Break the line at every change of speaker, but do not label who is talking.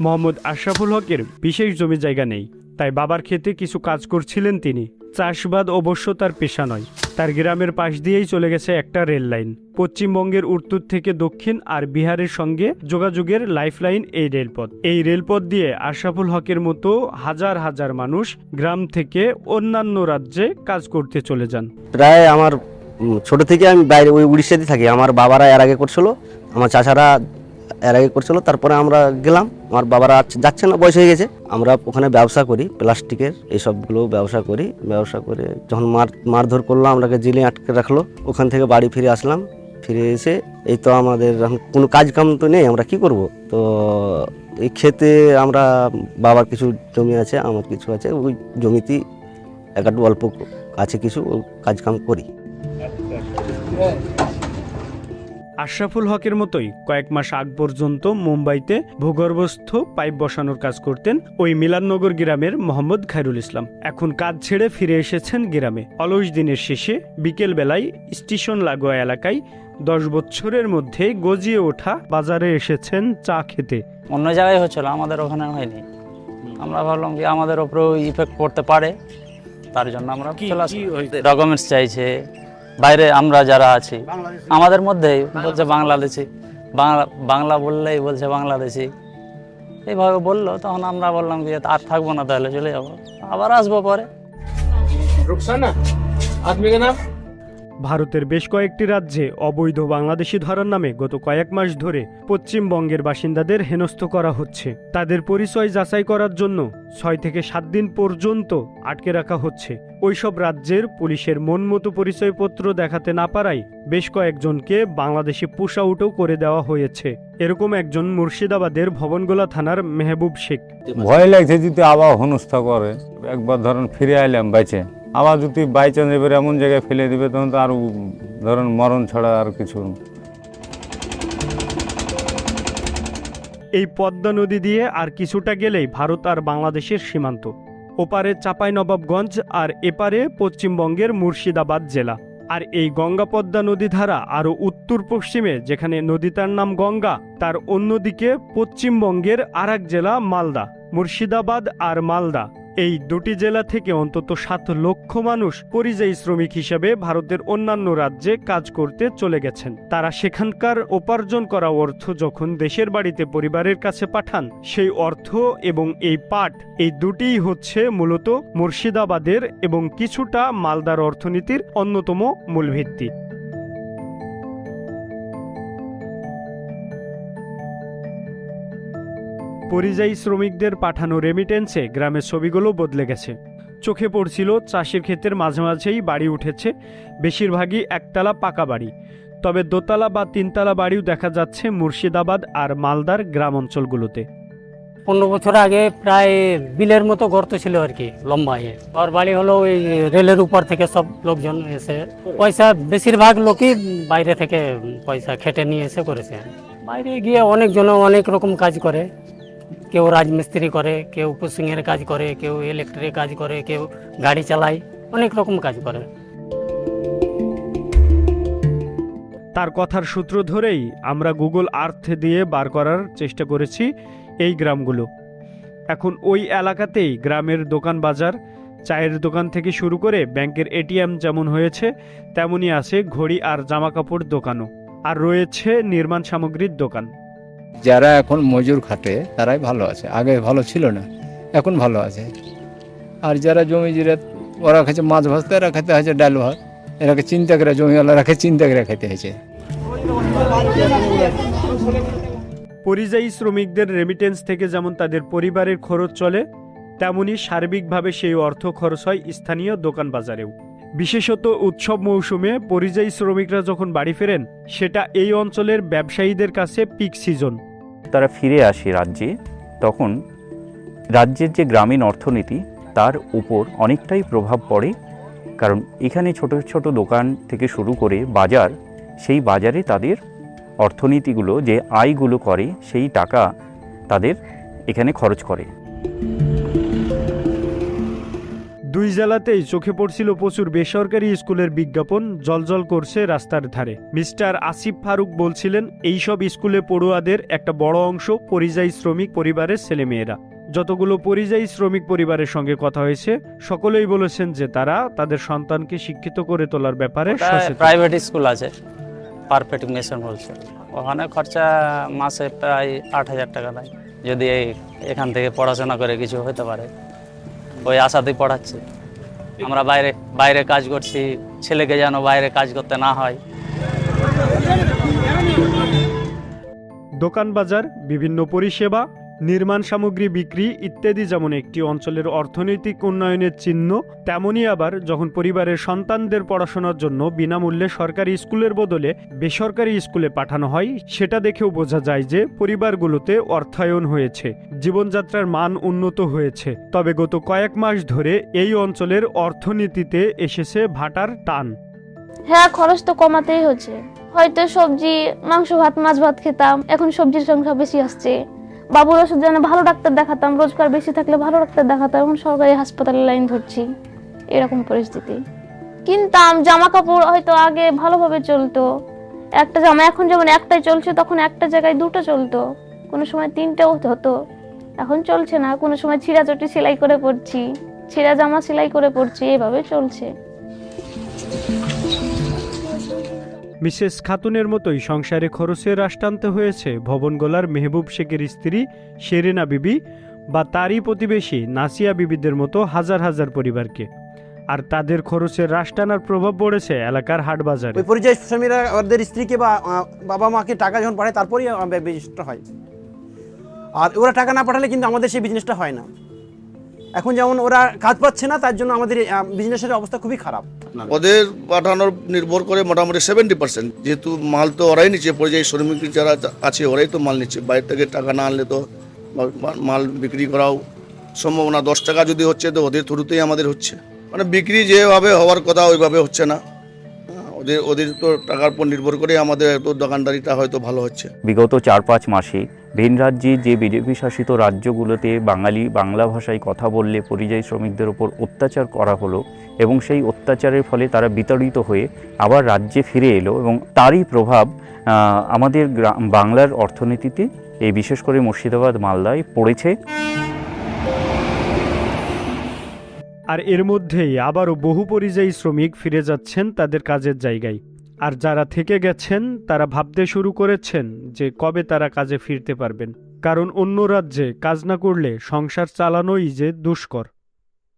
মোহাম্মদ আশরাফুল হকের বিশেষ জমি জায়গা নেই। তাই বাবার ক্ষেতে কিছু কাজ করছিলেন তিনি। চাষবাদ অবশ্য তার পেশা নয়। তার গ্রামের পাশ দিয়েই চলে গেছে একটা রেল লাইন। পশ্চিমবঙ্গের উত্তর থেকে দক্ষিণ আর বিহারের সঙ্গে যোগাযোগের লাইফলাইন এই রেলপথ। এই রেলপথ দিয়ে আশরাফুল হকের মতো হাজার হাজার মানুষ গ্রাম থেকে অন্যান্য রাজ্যে কাজ করতে চলে যান।
প্রায় আমার ছোট থেকে আমি বাইরে ওই উড়িষ্যাতে থাকি। আমার বাবারা এর আগে করছিল। আমার চাচারা এর আগে করছিল, তারপরে আমরা গেলাম, আমার বাবারা যাচ্ছে না, বয়স হয়ে গেছে। আমরা ওখানে ব্যবসা করি, প্লাস্টিকের এইসবগুলো ব্যবসা করি। ব্যবসা করে যখন মার, মারধর করল, আমরাকে জেলে আটকে রাখল। ওখান থেকে বাড়ি ফিরে আসলাম। ফিরে এসে এই তো আমাদের কোনো কাজ কাম তো নেই, আমরা কি করব? তো এই ক্ষেতে আমরা বাবার কিছু জমি আছে, আমার কিছু আছে, ওই জমিতেই একটু অল্প আছে কিছু কাজ কাম করি
আশরাফুল হকের মতোই কয়েক মাস আগ পর্যন্ত মুম্বাইতে ভূগর্ভস্থ পাইপ বসানোর কাজ করতেন ওই মিলাননগর গ্রামের মোহাম্মদ খায়রুল ইসলাম। এখন কাজ ছেড়ে ফিরে এসেছেন গ্রামে। অলস দিনের শেষে বিকেল বেলায় স্টেশন লাগোয়া এলাকায় দশ বছরের মধ্যে গজিয়ে ওঠা বাজারে এসেছেন চা খেতে।
অন্য জায়গায় হচ্ছিল আমাদের ওখানে হয়নি। আমরা ভাবলাম কি আমাদের ওপরেও ইফেক্ট পড়তে পারে তার জন্য আমরা ডকুমেন্টস চাইছে বাইরে আমরা যারা আছি আমাদের মধ্যেই বলছে বাংলাদেশি। বাংলা বাংলা বললেই বলছে বাংলাদেশি। এইভাবে বলল তখন আমরা বললাম যে আর থাকব না তাহলে চলে যাব। আবার আসব পরে।
রুকসানা? নাম?
ভারতের বেশ কয়েকটি রাজ্যে অবৈধ বাংলাদেশি ধরার নামে গত কয়েক মাস ধরে পশ্চিমবঙ্গের বাসিন্দাদের হেনস্থ করা হচ্ছে। তাদের পরিচয় যাচাই করার জন্য ছয় থেকে সাত দিন পর্যন্ত আটকে রাখা হচ্ছে। ওইসব রাজ্যের পুলিশের মন মতো পরিচয়পত্র দেখাতে না পারায় বেশ কয়েকজনকে বাংলাদেশে পুশ আউটও করে দেওয়া হয়েছে। এরকম একজন মুর্শিদাবাদের ভবনগোলা থানার মেহবুব শেখ।
ভয় লাগছে যদি আবার হনস্থা করে। একবার ধরুন ফিরে আইলাম বাইচে। আবার যদি বাই চান্স এবার এমন জায়গায় ফেলে দেবে, তখন তো আর ধরুন মরণ ছাড়া আর কিছু
এই পদ্মা নদী দিয়ে আর কিছুটা গেলেই ভারত আর বাংলাদেশের সীমান্ত। ওপারে চাঁপাইনবাবগঞ্জ আর এপারে পশ্চিমবঙ্গের মুর্শিদাবাদ জেলা। আর এই গঙ্গা পদ্মা নদী ধারা আরও উত্তর পশ্চিমে যেখানে নদীটার নাম গঙ্গা, তার অন্যদিকে পশ্চিমবঙ্গের আরেক জেলা মালদা। মুর্শিদাবাদ আর মালদা। এই দুটি জেলা থেকে অন্তত সাত লক্ষ মানুষ পরিযায়ী শ্রমিক হিসেবে ভারতের অন্যান্য রাজ্যে কাজ করতে চলে গেছেন। তারা সেখানকার উপার্জন করা অর্থ যখন দেশের বাড়িতে পরিবারের কাছে পাঠান, সেই অর্থ এবং এই পাট, এই দুটিই হচ্ছে মূলত মুর্শিদাবাদের এবং কিছুটা মালদার অর্থনীতির অন্যতম মূল ভিত্তি পরিযায়ী শ্রমিকদের পাঠানো রেমিটেন্সে গ্রামের ছবিগুলো বদলে গেছে। চোখে পড়ছিল চাষের ক্ষেতের মাঝে মাঝেই বাড়ি উঠেছে, বেশিরভাগই একতলা পাকা বাড়ি। তবে দোতলা বা তিনতলা বাড়িও দেখা যাচ্ছে মুর্শিদাবাদ আর মালদার গ্রাম অঞ্চলগুলোতে
পনেরো বছর আগে প্রায় বিলের মতো গর্ত ছিল আর কি, লম্বা ইয়ে। আর বাড়ি হলো ওই রেলের উপর থেকে সব লোকজন এসে, পয়সা বেশিরভাগ লোকই বাইরে থেকে পয়সা খেটে নিয়ে এসে করেছে। বাইরে গিয়ে অনেকজন অনেক রকম কাজ করে। কেউ রাজমিস্ত্রি করে, কেউ পুসিংয়ের কাজ করে, কেউ ইলেকট্রিক কাজ করে, কেউ গাড়ি চালায়, অনেক রকম কাজ করে।
তার কথার সূত্র ধরেই আমরা গুগল আর্থ দিয়ে বার করার চেষ্টা করেছি এই গ্রামগুলো। এখন ওই এলাকাতেই গ্রামের দোকান বাজার, চায়ের দোকান থেকে শুরু করে ব্যাংকের এটিএম যেমন হয়েছে, তেমনই আছে ঘড়ি আর জামাকাপড় দোকানও। আর রয়েছে নির্মাণ সামগ্রীর দোকান।
যারা এখন মজুর খাটে, তারাই ভালো আছে। আগে ভালো ছিল না, এখন ভালো আছে। আর যারা জমি জিরে, ওরা খাচ্ছে মাছ ভাজতে, এরা খেতে হয়েছে ডাল ভাত। এরাকে চিন্তা করে জমিওয়ালারাকে চিন্তা করে খেতে হয়েছে।
পরিযায়ী শ্রমিকদের রেমিটেন্স থেকে যেমন তাদের পরিবারের খরচ চলে, তেমনি সার্বিকভাবে সেই অর্থ খরচ হয় স্থানীয় দোকান বাজারেও। বিশেষত উৎসব মৌসুমে পরিযায়ী শ্রমিকরা যখন বাড়ি ফেরেন, সেটা এই অঞ্চলের ব্যবসায়ীদের কাছে পিক সিজন
তারা ফিরে আসে রাজ্যে, তখন রাজ্যের যে গ্রামীণ অর্থনীতি, তার উপর অনেকটাই প্রভাব পড়ে, কারণ এখানে ছোট ছোট দোকান থেকে শুরু করে বাজার, সেই বাজারে তাদের অর্থনীতিগুলো, যে আয়গুলো করে, সেই টাকা তাদের এখানে খরচ করে।
দুই জেলাতেই চোখে পড়ছিল প্রচুর বেসরকারি স্কুলের বিজ্ঞাপন জলজল করছে রাস্তার ধারে। মিস্টার আসিফ ফারুক বলছিলেন এইসব স্কুলে পড়ুয়াদের একটা বড় অংশ পরিযায়ী শ্রমিক পরিবারের ছেলেমেয়েরা। যতগুলো পরিযায়ী শ্রমিক পরিবারের সঙ্গে কথা হয়েছে সকলেই বলেছেন যে তারা তাদের সন্তানকে শিক্ষিত করে তোলার ব্যাপারে
প্রাইভেট স্কুল আছে পারফেক্ট মিশন বলছে। ওখানে খরচা মাসে প্রায় আট হাজার টাকা দেয়। যদি এখান থেকে পড়াশোনা করে কিছু হতে পারে। ওই আশাতেই পড়াচ্ছে। আমরা বাইরে বাইরে কাজ করছি, ছেলেকে যেন বাইরে কাজ করতে না হয়।
দোকান বাজার, বিভিন্ন পরিষেবা নির্মাণ সামগ্রী বিক্রি ইত্যাদি যেমন একটি অঞ্চলের অর্থনৈতিক উন্নয়নের চিহ্ন, তেমনই আবার যখন পরিবারের সন্তানদের পড়াশোনার জন্য বিনামূল্যে সরকারি স্কুলের বদলে বেসরকারি স্কুলে পাঠানো হয়, সেটা দেখেও বোঝা যায় যে পরিবারগুলোতে অর্থায়ন হয়েছে, জীবনযাত্রার মান উন্নত হয়েছে। তবে গত কয়েক মাস ধরে এই অঞ্চলের অর্থনীতিতে এসেছে ভাটার টান।
হ্যাঁ খরচ তো কমাতেই হচ্ছে। হয়তো সবজি, মাংস ভাত, মাছ ভাত খেতাম, এখন সবজির সংখ্যা বেশি আসছে। বাবুর ওষুধ যেন ভালো ডাক্তার দেখাতাম, রোজগার বেশি থাকলে ভালো ডাক্তার দেখাতাম এখন সরকারি হাসপাতালে লাইন ধরছি, এরকম পরিস্থিতি। কিনতাম জামা কাপড় হয়তো আগে ভালোভাবে চলতো। একটা জামা এখন যেমন একটাই চলছে, তখন একটা জায়গায় দুটো চলতো। কোনো সময় তিনটেও হতো। এখন চলছে না, কোনো সময় ছিঁড়া চটি সেলাই করে পড়ছি ছিঁড়া জামা সেলাই করে পড়ছি এভাবে চলছে।
মিসেস খাতুনের মতোই সংসারে খরচে হ্রাস টানতে হয়েছে। ভবনগোলার মেহবুব শেখের স্ত্রী শেরিনা বিবি বা তারই প্রতিবেশী নাসিয়া বিবিদের মতো হাজার হাজার পরিবারকে। আর তাদের খরচের হ্রাস টানার প্রভাব পড়েছে এলাকার হাট বাজারে
ওই পরিযায়ী শ্রমিকরা ওদের স্ত্রীকে বা বাবা মাকে টাকা যখন পাঠায়, তারপরেই বিজনেসটা হয়। আর ওরা টাকা না পাঠালে কিন্তু আমাদের সেই বিজনেসটা হয় না। এখন যেমন ওরা কাজ পাচ্ছে না তার জন্য আমাদের বিজনেসের অবস্থা খুবই খারাপ।
ওদের পাঠানোর নির্ভর করে মোটামুটি সেভেন্টি পার্সেন্ট যেহেতু মাল তো ওরাই নিচ্ছে পরিযায়ী শ্রমিক যারা আছে ওরাই তো মাল নিচ্ছে। বাইরে থেকে টাকা না আনলে তো মাল বিক্রি করাও সম্ভাবনা দশ টাকা যদি হচ্ছে তো ওদের থ্রুতেই আমাদের হচ্ছে। মানে বিক্রি যেভাবে হওয়ার কথা ওইভাবে হচ্ছে না। ওদের ওদের তো টাকার উপর নির্ভর করে আমাদের তো দোকানদারিটা হয়তো ভালো হচ্ছে।
বিগত চার পাঁচ মাসে ভিন রাজ্যে যে বিজেপি শাসিত রাজ্যগুলোতে বাঙালি বাংলা ভাষায় কথা বললে পরিযায়ী শ্রমিকদের ওপর অত্যাচার করা হলো এবং সেই অত্যাচারের ফলে তারা বিতাড়িত হয়ে আবার রাজ্যে ফিরে এলো এবং তারই প্রভাব আমাদের বাংলার অর্থনীতিতে এই বিশেষ করে মুর্শিদাবাদ, মালদায় পড়েছে।
আর এর মধ্যেই আবারও বহু পরিযায়ী শ্রমিক ফিরে যাচ্ছেন তাদের কাজের জায়গায়। আর যারা থেকে গেছেন, তারা ভাবতে শুরু করেছেন যে কবে তারা কাজে ফিরতে পারবেন। কারণ অন্য রাজ্যে কাজ না করলে সংসার চালানোই যে দুষ্কর।